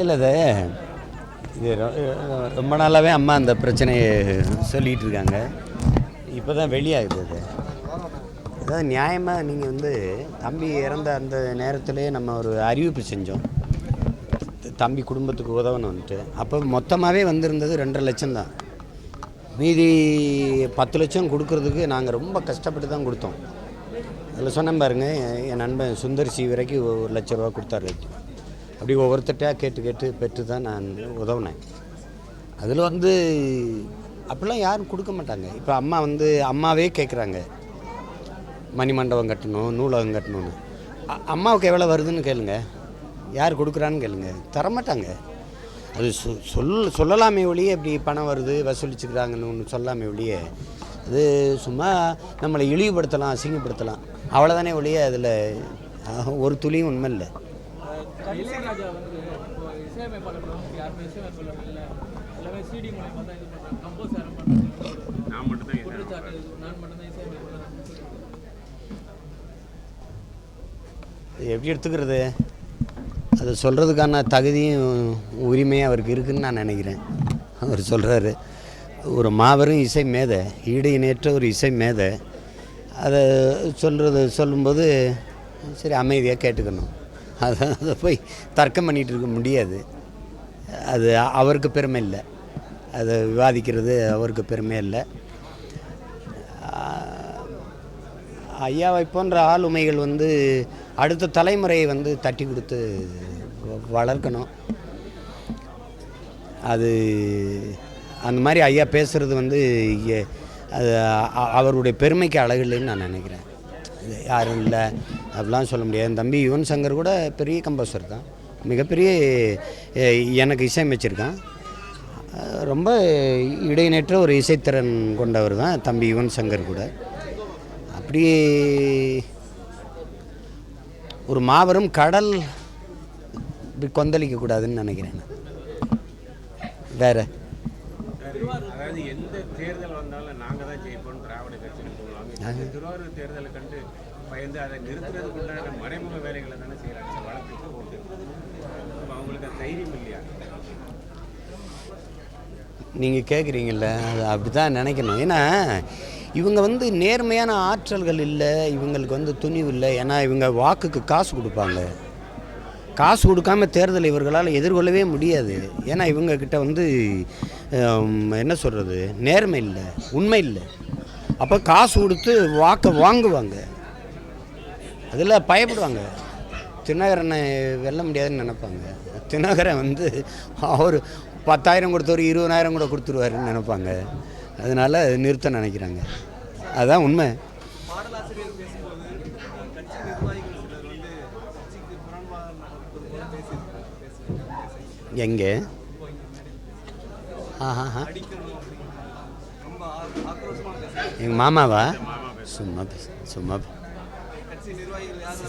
இல்லை இது இது ரொம்ப நாளாகவே அம்மா அந்த பிரச்சனையை சொல்லிகிட்டு இருக்காங்க. இப்போ தான் வெளியாகுது அது. அதாவது நியாயமாக நீங்கள் வந்து தம்பி இறந்த அந்த நேரத்திலே நம்ம ஒரு அறிவிப்பு செஞ்சோம். தம்பி குடும்பத்துக்கு உதவணுன்ட்டு அப்போ மொத்தமாகவே வந்திருந்தது ரெண்டரை லட்சம் தான். மீதி பத்து லட்சம் கொடுக்கறதுக்கு நாங்கள் ரொம்ப கஷ்டப்பட்டு தான் கொடுத்தோம். அதில் சொன்னேன் பாருங்க என் நண்பன் சுந்தர் சி வரைக்கும் ஒரு லட்ச ரூபா கொடுத்தாரு. அப்படி ஒவ்வொருத்தட்டையாக கேட்டு கேட்டு பெற்று தான் நான் உதவினேன். அதில் வந்து அப்படிலாம் யாரும் கொடுக்க மாட்டாங்க. இப்போ அம்மா வந்து அம்மாவே கேட்குறாங்க. மணிமண்டபம் கட்டணும் நூலகம் கட்டணும்னு. அம்மாவுக்கு எவ்வளோ வருதுன்னு கேளுங்க. யார் கொடுக்குறான்னு கேளுங்க. தரமாட்டாங்க. அது சொ சொல் சொல்லலாமே ஒழியே இப்படி பணம் வருது வசூலிச்சுக்கிறாங்கன்னு ஒன்று சொல்லாமே ஒழிய அது சும்மா நம்மளை இழிவுபடுத்தலாம் அசிங்கப்படுத்தலாம். அவ்வளோதானே ஒழிய அதில் ஒரு துளியும் உண்மை இல்லை. எப்படி எடுத்துக்கிறது? அது சொல்கிறதுக்கான தகுதியும் உரிமையும் அவருக்கு இருக்குன்னு நான் நினைக்கிறேன். அவர் சொல்கிறாரு ஒரு மாபெரும் இசை மேதை ஈடு இணையற்ற ஒரு இசை மேதை அதை சொல்கிறது சொல்லும்போது சரி அமைதியாக கேட்டுக்கணும். அதை அதை போய் தர்க்கம் பண்ணிகிட்டு இருக்க முடியாது. அது அவருக்கு பெருமை இல்லை. அதை விவாதிக்கிறது அவருக்கு பெருமை இல்லை. ஐயாவை போன்ற ஆளுமைகள் வந்து அடுத்த தலைமுறையை வந்து தட்டி கொடுத்து வ- வளர்க்கணும். அது அந்த மாதிரி ஐயா பேசுகிறது வந்து அது அவருடைய பெருமைக்கு அழகில்லைன்னு நான் நினைக்கிறேன். யாரும் இல்லை. அப்படிலாம் சொல்ல முடியாது. என் தம்பி யுவன் சங்கர் கூட பெரிய கம்போசர் தான். மிகப்பெரிய எனக்கு இசையமைச்சிருக்கான். ரொம்ப இடையினற்ற ஒரு இசைத்திறன் கொண்டவர் தான் தம்பி யுவன் சங்கர் கூட. அப்படி ஒரு மாபெரும் கடல் இப்படி கொந்தளிக்கக்கூடாதுன்னு நினைக்கிறேன் நான். அதாவது எந்த தேர்தல் வந்தாலும் நாங்கள் தான் ஜெயிப்போம் திராவிட கட்சின்னு சொல்லுவாங்க திருவாரூர் தேர்தலை கண்டு பயந்து அதை நிறுத்துறதுக்கு உண்டான மறைமுக வேலைகளை தானே செய்கிறாங்க வழக்குக்கு ஓட்டு அவங்களுக்கு தைரியம் இல்லையா? நீங்கள் கேட்குறீங்கல்ல அது அப்படி தான் நினைக்கணும். ஏன்னா இவங்க வந்து நேர்மையான ஆற்றல்கள் இல்லை இவங்களுக்கு வந்து துணிவு இல்லை. ஏன்னா இவங்க வாக்குக்கு காசு கொடுப்பாங்க. காசு கொடுக்காம தேர்தலை இவர்களால் எதிர்கொள்ளவே முடியாது. ஏன்னா இவங்கக்கிட்ட வந்து என்ன சொல்கிறது நேர்மை இல்லை உண்மை இல்லை. அப்போ காசு கொடுத்து வாக்கை வாங்குவாங்க. அதில் பயப்படுவாங்க. தினகரனை வெல்ல முடியாதுன்னு நினைப்பாங்க. தினகரன் வந்து அவர் பத்தாயிரம் கொடுத்தவர் இருபதாயிரம் கூட கொடுத்துருவாருன்னு நினைப்பாங்க. அதனால் நிறுத்த நினைக்கிறாங்க. அதுதான் உண்மை. ஆசிரியர் பேசும்போது கட்சி நிர்வாகிகள் சிலர் வந்து கட்சிக்கு புறம்பாக நடப்பது எங்கே ஆஹா எங்கள் மாமாவா? சும்மா பேச சும்மா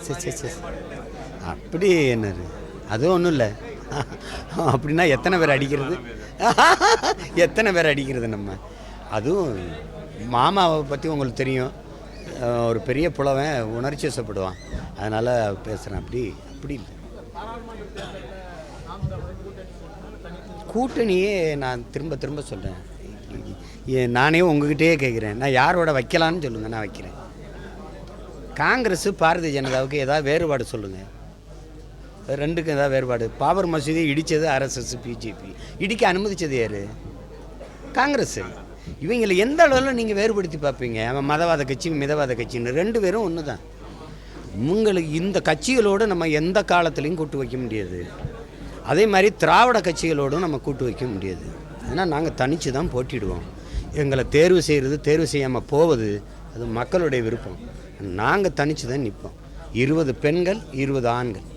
சரி, சரி, அப்படி என்னது? அதுவும் ஒன்றும் இல்லை. அப்படின்னா எத்தனை பேர் அடிக்கிறது? எத்தனை பேர் அடிக்கிறது நம்ம? அதுவும் மாமாவை பற்றி உங்களுக்கு தெரியும். ஒரு பெரிய புலவன் உணர்ச்சி வசப்படுவான். அதனால் பேசுகிறேன் அப்படி அப்படி இல்லை. கூட்டணியே நான் திரும்ப திரும்ப சொல்கிறேன் நானே உங்ககிட்டயே கேட்குறேன் நான் யாரோட வைக்கலான்னு சொல்லுங்கள் நான் வைக்கிறேன். காங்கிரஸ் பாரதிய ஜனதாவுக்கு ஏதாவது வேறுபாடு சொல்லுங்கள் ரெண்டுக்கும் ஏதாவது வேறுபாடு. பாபர் மசூதி இடித்தது ஆர்எஸ்எஸ் பிஜேபி இடிக்க அனுமதித்தது யார்? காங்கிரஸ். இவங்களை எந்த அளவில் நீங்கள் வேறுபடுத்தி பார்ப்பீங்க? அவன் மதவாத கட்சி மிதவாத கட்சின்னு ரெண்டு பேரும் ஒன்று தான் உங்களுக்கு இந்த கட்சிகளோடு நம்ம எந்த காலத்துலேயும் கூட்டு வைக்க முடியாது. அதே மாதிரி திராவிட கட்சிகளோடும் நம்ம கூட்டு வைக்க முடியாது. ஏன்னா நாங்கள் தனித்து தான் போட்டிடுவோம். எங்களை தேர்வு செய்கிறது தேர்வு செய்யாமல் போவது அது மக்களுடைய விருப்பம். நாங்கள் தனித்து தான் நிற்போம் இருபது பெண்கள் இருபது ஆண்கள்.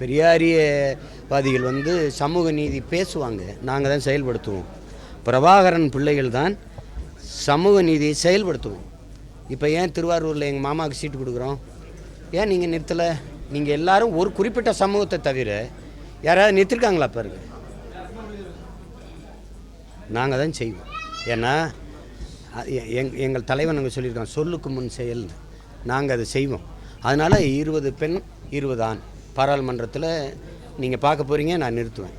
பெரியாரியவாதிகள் வந்து சமூக நீதி பேசுவாங்க. நாங்கள் தான் செயல்படுத்துவோம். பிரபாகரன் பிள்ளைகள் தான் சமூக நீதியை செயல்படுத்துவோம். இப்போ ஏன் திருவாரூரில் எங்கள் மாமாவுக்கு சீட்டு கொடுக்குறோம்? ஏன் நீங்கள் நிறுத்தலை? நீங்கள் எல்லாரும் ஒரு குறிப்பிட்ட சமூகத்தை தவிர யாராவது நிறுத்திருக்காங்களா பாருங்க நாங்கள் தான் செய்வோம். ஏன்னா எங் எங்கள் தலைவன் அங்கே சொல்லியிருக்கோம் சொல்லுக்கு முன் செயல் நாங்கள் அதை செய்வோம். அதனால் இருபது பெண் இருபது ஆண். பாராளுமன்றத்தில் நீங்கள் பார்க்க போகிறீங்க நான் நிறுத்துவேன்.